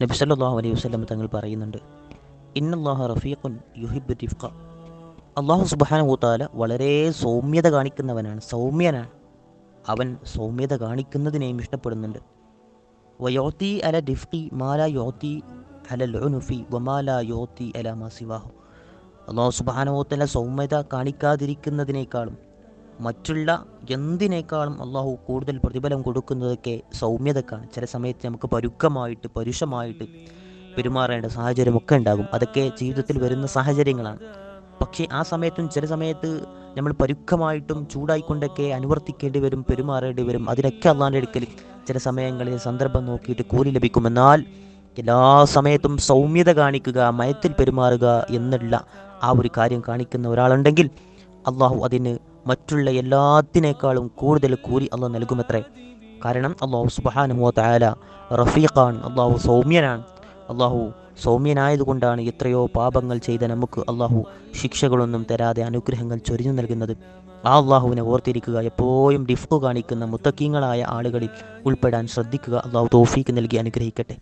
നബി സല്ലല്ലാഹു അലൈഹി വസ്ലം തങ്ങൾ പറയുന്നുണ്ട് ഇന്നല്ലാഹ റഫീഖുൻ യുഹിബ് റിഫ്ഖ അള്ളാഹു സുബ്ഹാനഹു തആല വളരെ സൗമ്യത കാണിക്കുന്നവനാണ് സൗമ്യനാണ്. അവൻ സൗമ്യത കാണിക്കുന്നതിനെയും ഇഷ്ടപ്പെടുന്നുണ്ട്. വയോത്തി അല ഡിഫ്ഖി മാല യോത്തി അല ലോനുഫി വമാല യോത്തി അല മാസിവാഹു അള്ളാഹു സുബ്ഹാനഹു തആല സൗമ്യത കാണിക്കാതിരിക്കുന്നതിനേക്കാളും മറ്റുള്ള എന്തിനേക്കാളും അള്ളാഹു കൂടുതൽ പ്രതിഫലം കൊടുക്കുന്നതൊക്കെ സൗമ്യതക്കാണ്. ചില സമയത്ത് നമുക്ക് പരുക്കമായിട്ട് പരുഷമായിട്ട് പെരുമാറേണ്ട സാഹചര്യമൊക്കെ ഉണ്ടാകും. അതൊക്കെ ജീവിതത്തിൽ വരുന്ന സാഹചര്യങ്ങളാണ്. പക്ഷേ ആ സമയത്തും ചില സമയത്ത് നമ്മൾ പരുക്കമായിട്ടും ചൂടായിക്കൊണ്ടൊക്കെ അനുവർത്തിക്കേണ്ടി വരും പെരുമാറേണ്ടി വരും. അതിനൊക്കെ അള്ളാന്റെ അടുക്കൽ ചില സമയങ്ങളിൽ സന്ദർഭം നോക്കിയിട്ട് കൂലി ലഭിക്കുമെന്നാൽ എല്ലാ സമയത്തും സൗമ്യത കാണിക്കുക മയത്തിൽ പെരുമാറുക എന്നുള്ള ആ ഒരു കാര്യം കാണിക്കുന്ന ഒരാളുണ്ടെങ്കിൽ അള്ളാഹു അതിന് മറ്റുള്ള എല്ലാത്തിനേക്കാളും കൂടുതൽ കൂലി അള്ളാഹ് നൽകുമത്രേ. കാരണം അള്ളാഹു സുബാനുമോ തായാല റഫീഖാണ് അള്ളാഹു സൗമ്യനാണ്. അള്ളാഹു സൗമ്യനായതുകൊണ്ടാണ് എത്രയോ പാപങ്ങൾ ചെയ്ത നമുക്ക് അള്ളാഹു ശിക്ഷകളൊന്നും തരാതെ അനുഗ്രഹങ്ങൾ ചൊരിഞ്ഞു നൽകുന്നത്. ആ അള്ളാഹുവിനെ ഓർത്തിരിക്കുക എപ്പോഴും ഡിഫ്കു കാണിക്കുന്ന മുത്തക്കീങ്ങളായ ആളുകളിൽ ഉൾപ്പെടാൻ ശ്രദ്ധിക്കുക. അള്ളാഹു തോഫീക്ക് നൽകി അനുഗ്രഹിക്കട്ടെ.